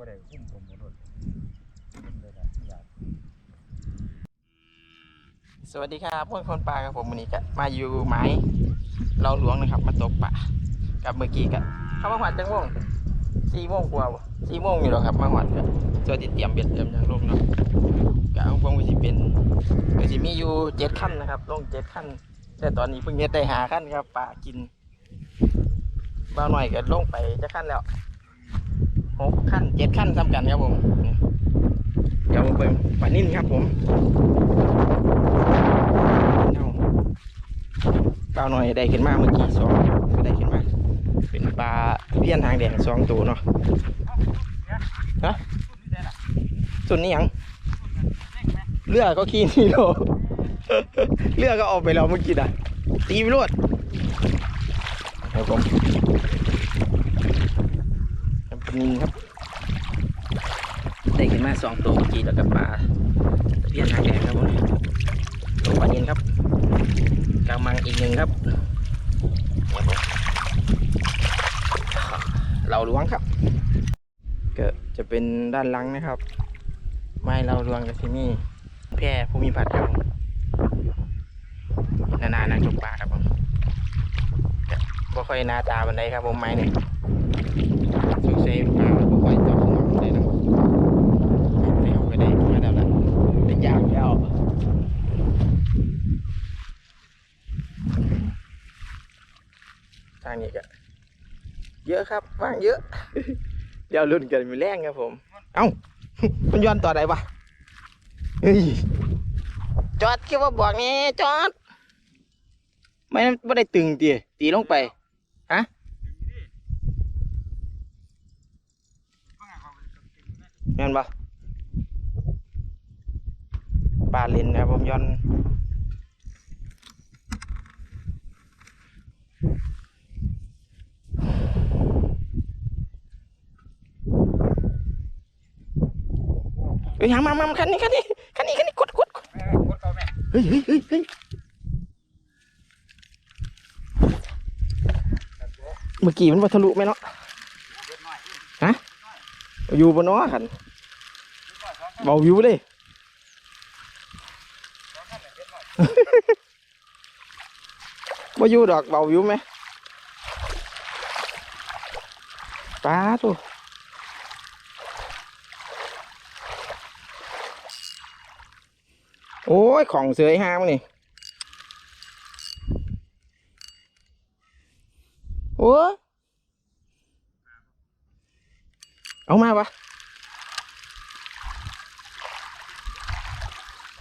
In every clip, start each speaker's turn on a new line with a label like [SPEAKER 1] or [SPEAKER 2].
[SPEAKER 1] บ่ได้คุ้มผมบ่รถเป็นเลยนะอยาก
[SPEAKER 2] สวัสดีครับพวกคนปลาครับผมวันนี้ก็มาอยู่ไม้เราหลวงนะครับมาตกปลากับเมื่อกี้ก็เข้ามาหวัดจังโมงสี่โมงกว่าสี่โมงอยู่แล้วครับ มาหวัดก็ตัวที่เตรียมเบ็ดเตรียมอย่างลงเนาะก็เอาพวงไปสิเป็นก็สิมีอยู่เจ็ดขั้นนะครับลงเจ็ดขั้น แต่ตอนนี้เพิ่งเฮ็ดได้หาขั้นครับปลากินบ้าหน่อยก็ลงไปจะขั้นแล้ว หกขั้นเจ็ดขั้นซ้ำกันครับผมเดี๋ยวมาเบิ่งปลานิ่นครับผมเปล่าหน่อยได้ขึ้นมาเมื่อกี้สองก็ได้ขึ้นมา เป็นปลาเพี้ยนหางแดงสองตัวเนาะฮะส่วนนี้ยังเรือก็ขี้นี่โลเรือก็ออกไปแล้วเมื่อกี้นะตีไปรวดครับผม เงินครับได้ขึ้นมาสองตัวเมื่อกี้แล้วกับปลาตะเพียนหางแดงครับผมตัวปลานินครับกำมังอีกหนึ่งครับครับผมเราล้วงครับก็จะเป็นด้านหลังนะครับ ไม้เราล้วงกับที่นี่แพร่ภูมิพัฒน์ครับนานานักจกปลาครับผมบ่ค่อยหน้าตาบันไดครับผมไม้เนี่ย สงสัยปลาบ่ค่อยตอบสนองเลยนะไม่เอาไปได้มาแล้วละเป็นยากแล้วทางนี้ก็เยอะครับว่างเยอะ เดี๋ยวรุ่นกันมีแรงครับผม เอ้ามันย้อนต่อไหนวะเฮ้ยจอดคิดว่าบอกนี่จอด ไม่ไม่ได้ตึงตีตีลงไป ฮะ แม่นปะปลาเลนนะครับผมย้อนเฮ้ยหางมามามาคันนี้คันนี้คันนี้คันนี้กดกดกด
[SPEAKER 1] แม่กดเอาแม่
[SPEAKER 2] เฮ้ยเฮ้ยเฮ้ยเฮ้ยเมื่อกี้มันวัทะลุไหมเนาะ
[SPEAKER 1] เบ็ดน้อย
[SPEAKER 2] อยู่บนน้อขัน เบาวิวเลยมาอยู่ดอกเบาวิวไหมป้าตัวโอ้ย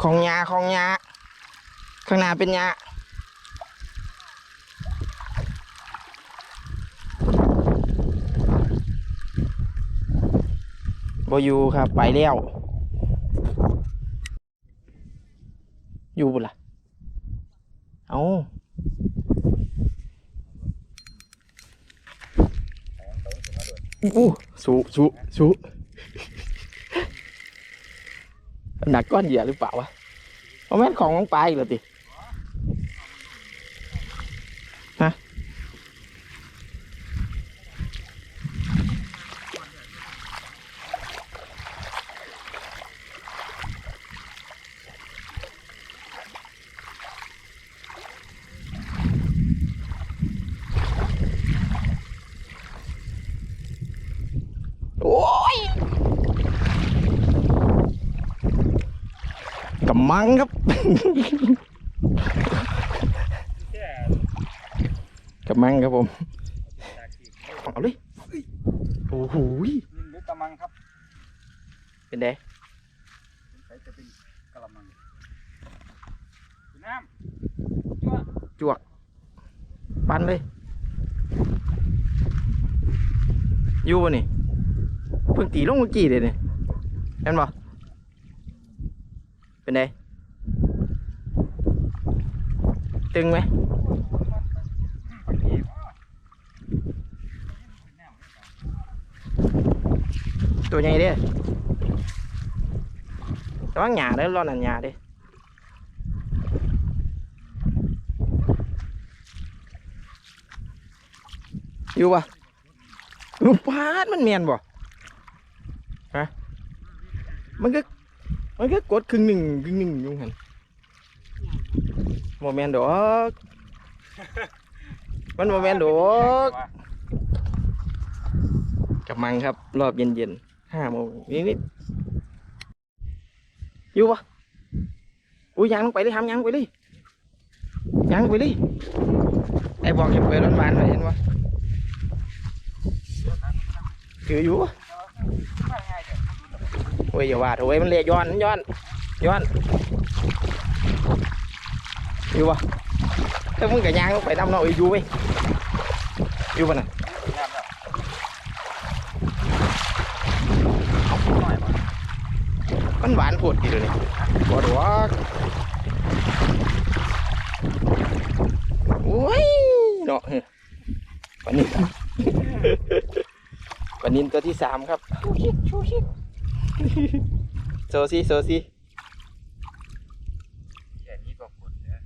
[SPEAKER 2] ของยาของยาของยาข้างหน้าเป็นยาบอยู่ครับ ไปแล้ว อยู่บุล่ะ เอาอู้สูสูสู หนักก้อนเหยื่อหรือเปล่าวะเอาแม่นของของปลาอีกเหรอติ กำมังครับ
[SPEAKER 1] แค่
[SPEAKER 2] กำมังครับผม
[SPEAKER 1] จากที่
[SPEAKER 2] เอาเลยโอ้โหย
[SPEAKER 1] นินหรือกระมังครับ
[SPEAKER 2] เป็นไง
[SPEAKER 1] ใช้จะเป็นกระมังน้ำ
[SPEAKER 2] จวก ปันเลย อยู่บ่นี่ เพิ่งตีลงเมื่อกี้เลยนี่เห็นบ่เป็นไง ตึงไหมตัวใหญ่เด้แต่ว่าหยาเด้อรอ มันเมียนบ่มันก็มันก็กดครึ่งหนึ่งครึ่งหนึ่งอยู่หันโมเมนต์ดอกมันโมเมนต์ดอกกับมังครับ รอบเย็นๆห้าโมงนิดนิดๆอยู่ปะอุ้ยยังลงไปเลยทำยังไปเลยยังไปเลยไอ้บอกอย่าเปิดร้อนบานหน่อยเห็นปะถืออยู่ปะ โอ้ยอย่าว่าโอ้ยมันเละย้อนมันย้อนย้อนอยู่ปะถ้ามึงกับยางลงไปน้ำเนาะอีอยู่ไหมอยู่ปะน่ะมันหวานโผดกี่เลยบอดวอกโอ้ยเนาะปลานินปลานินตัวที่สามครับชูชิกชูชิก โซซี่โซซี่
[SPEAKER 1] แค่นี้ก็กดเนี่ย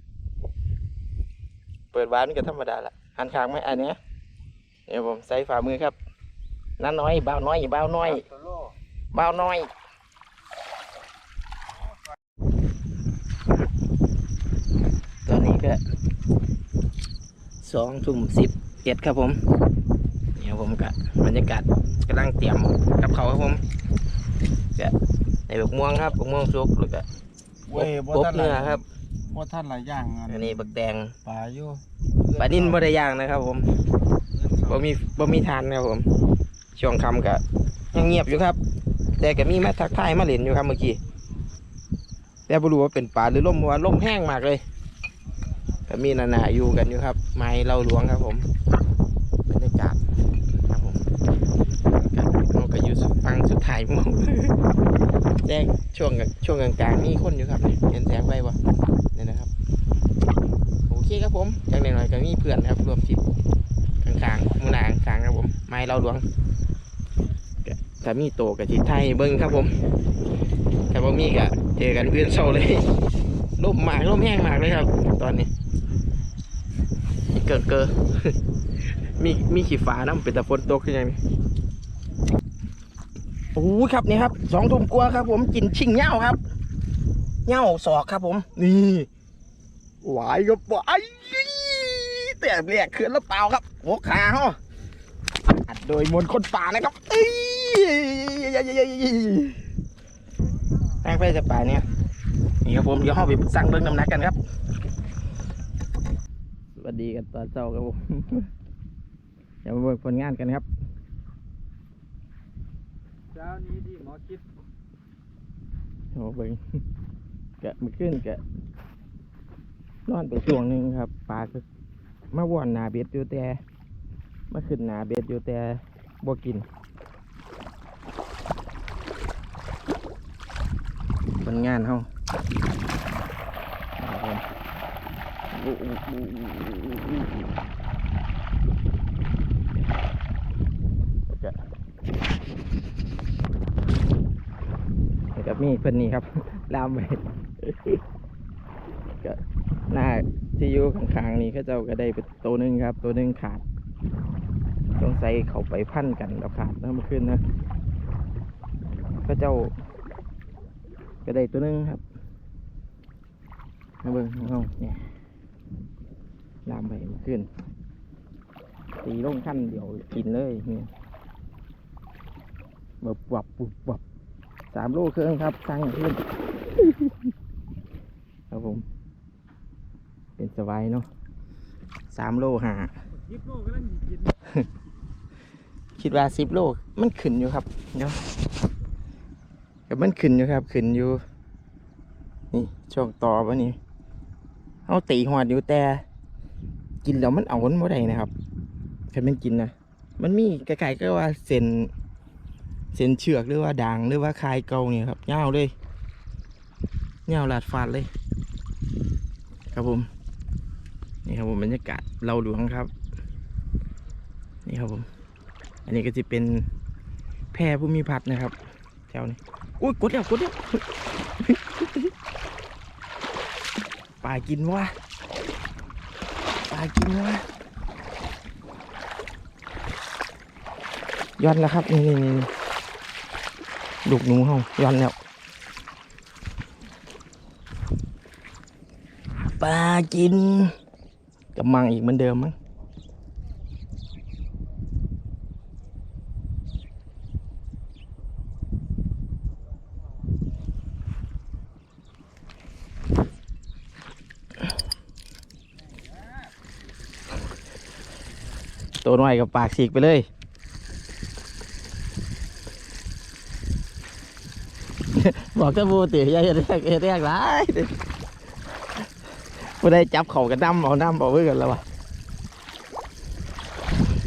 [SPEAKER 2] เปิดบ้านมันก็ธรรมดาละหันข้างไหมอันเนี้ยเดี๋ยวผมใส่ฝ่ามือครับน้าน้อยบ้าวน้อยบ้าวน้อย
[SPEAKER 1] โซโล่
[SPEAKER 2] บ้าวน้อยตอนนี้ก็สองทุ่มสิบเจ็ดครับผมเดี๋ยวผมก็บรรยากาศกำลังเตรียมกับเขาวครับผมก็ในบักม่วงครับบักม่วงสุกแล้วก็
[SPEAKER 1] เว้ยบ่
[SPEAKER 2] กบ
[SPEAKER 1] ทันห
[SPEAKER 2] เนื้อ
[SPEAKER 1] ลาย
[SPEAKER 2] ครับ
[SPEAKER 1] บ่ท่านหลายอย่างอั
[SPEAKER 2] อันนี้บักแดง
[SPEAKER 1] ปลาอยู่
[SPEAKER 2] ปลานิ่นบ่ได้ย่างนะครับ ผมบ่มีบ่มีทานครับผมช่วงค่ำก็ยังเงียบอยู่ครับ แต่ก็มีมาทักทายมาเล่นอยู่ครับเมื่อกี้แต่บ่รู้ว่าเป็นปลาหรือล่มเพราะว่าล่มแห้งมากเลยก็มีนานาอยู่กันอยู่ครับ ไม้เล่าหลวงครับ ผมบรรยากาศครับผมก็เราก็อยู่ฟังสุดท้ายหมอง แจ้งช่วงช่วงกลางๆมีคนอยู่ครับเนี่ยเห็นแสงไฟบ่เนี่ยนะครับโอเคครับผมจากหน่อยๆก็มีเพื่อนครับรวมทิปกลางๆมูนากลางครับผมไม้เราหลวงถ้ามีโตกับทิศไทยเบิ้งครับผมแต่ว่ามีก็เจอกันเพื่อนเศร้าเลยลมหมากลมแห้งมากเลยครับ ตอนนี้เกิดเกิดมีมีขีฟ้าน้ำเป็นต่ฝนตกขึ้นยังนี่ โอ้ครับนี่ครับสองทุ่มกว่าครับ ผมกินชิงเหย้าครับเหย้าศอกครับ ผม นี่หวายครับหวายแต่เรียกเขื่อนแล้วเปล่าครับหัวขาฮะอัดโดยมวลคนป่านะครับเอ้ยแป้งไฟจะป่าเนี่ยนี่ครับผมเดี๋ยวห้องไปสั่งเบิ้งน้ำหนักกันครับสวัสดีกันตอนเช้าครับผมเดี๋ยวมาเบิ่งผลงานกันครับ
[SPEAKER 1] เช้านี้ที่หมอคิด
[SPEAKER 2] โอ้เบิ่งกะมันขึ้นแกะนอนไปช่วงหนึ่งครับปลาคือมาว่อนนาเบ็ดอยู่แต่มาขึ้นนาเบ็ดอยู่แต่บ่กินผลงานเฮาอู้อู้อู้อู้อู้อู้อู้แล้วก็ แล้วก็มีเพิ่อนนี่ครับลามไปก็หน้าที่อยู่ข้างๆนี่เขาเจ้าก็ได้ไปตัวหนึงครับ ตัวหนึงขาดสงสัยเขาไปพันกันแล้วขาดแล้วมื่อคืนนะเขาเจ้าก็ได้ตัวหนึงครับมาเบิ่งของเขาเนี่ยลามไปเมื่อคืนตีลงขั้นเดี๋ยวกินเลยเนี่ยแบบวับปุบวับ สามโลเครื่องครับสั่งขึ้นครับผม เป็นสบายเนาะสามโลหา
[SPEAKER 1] ยิบโลกำลังกิน
[SPEAKER 2] คิดว่าสิบโลมันขึ้นอยู่ครับเดี๋ยวกับมันขึ้นอยู่ครับขึ้นอยู่ นี่ช่วงต่อวะนี่เอาตีหอดอยู่แต่ กินแล้วมันเอามันบ่ได้นะครับแค่มันกินนะมันมีไกลๆก็ว่าเส้น เส้นเชือกหรือว่าด่างหรือว่าคายเกาเนี่ยครับยาเลยยาวลาดฟาดเลย ครับผมนี่ครับผมบรรยากาศเราหลวงครับ นี่ครับผม อันนี้ก็จะเป็นแพรผู้มีพัดนะครับแถวนี้อุ้ยกดแล้วกดแล้วปลากินวะปลากินวะย้อนแล้วครับ นี่นี่นี่ ดุกหนูเฮาย้อนแล้วปลากินกำมังอีกเหมือนเดิมมั้งตัวน้อยกับปากฉีกไปเลย บอกเจ้าบูติย่าเฮ็ดแกเฮ็ดแกหลายเด้อผู้ใดจับเขากระดำเอาน้ำเอาไว้กันแล้ววะ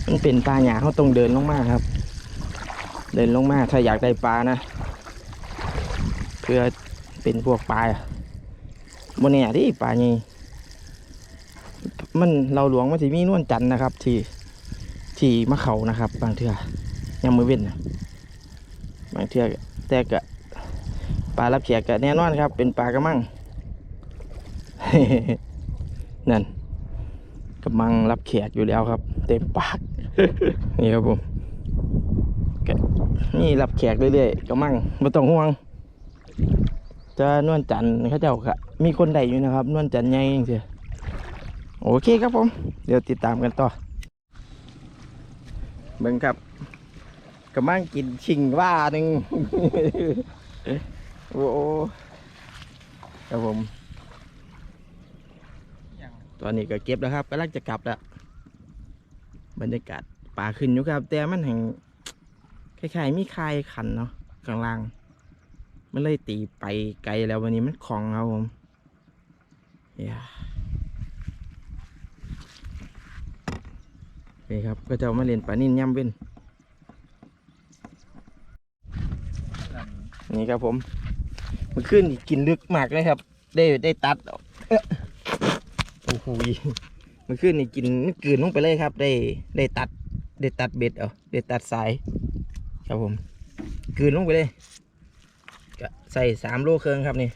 [SPEAKER 2] มันเป็นปลาหยาเขาต้องเดินลงมาครับ เดินลงมาถ้าอยากได้ปลานะ เพื่อเป็นพวกปลาโมเนี่ยที่ปลานี่มันเราหลวงมันสิมีนวลจันนะครับ ที่ที่มะเขานะครับ บางเทื่อยังมือเว้นนะบางเทื่อแต่ก็ ปลารับแขกก็แน่นอนครับ เป็นปลากระมังนั่นกระมังรับแขกอยู่แล้วครับ เต็มปากนี่ครับผมนี่รับแขกเรื่อยๆกระมังไม่ต้องห่วง จะนวลจันทร์เขาเจ้าก็มีคนใดอยู่นะครับ นวลจันทร์ใหญ่จริงๆโอเคครับผม เดี๋ยวติดตามกันต่อเบิ่งครับกระมังกินชิงว่าหนึ่ง โอ้โหครับผม ตอนนี้ก็เก็บแล้วครับกำลังจะกลับแล้ว บรรยากาศป่าขึ้นอยู่ครับ แต่มันแห่งคล้ายๆมีคายขันเนาะข้างล่างมันเลยตีไปไกลแล้ววันนี้มันคลองครับผมอย่านี่ครับก็จะมาเล่นปลานิ่นย่ำเว้น
[SPEAKER 1] นี่
[SPEAKER 2] ครับผม มันขึ้นกินลึกมากเลยครับ ได้ได้ตัดอออโอ้โหมันขึ้นนี่กินกืนลงไปเลยครับ ได้ได้ตัดได้ตัดเบ็ดเอาได้ตัดสายครับผมกืนลงไปเลยก็ใส่สามโลเครื่องครับนี่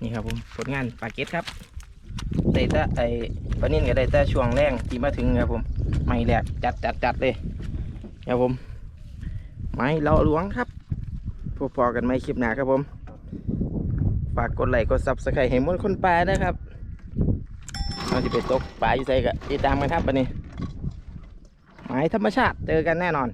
[SPEAKER 2] นี่ครับผมผลงานปลาเก็ตครับได้แต่ไอ้ปลานิ่นก็ได้แต่ช่วงแรงที่มาถึงครับผมไม่แรกจัดจัดจัดเลยครับผมไม้เราหลวงครับ พบพอกันไหมคลิปหน้าครับผม ฝากกดไลค์กดซับสไครต์ให้มดคนปลานะครับเราจะไปตกปลาอยู่ใส่กับติดตามกันครับวันนี้ หมายธรรมชาติเจอกันแน่นอน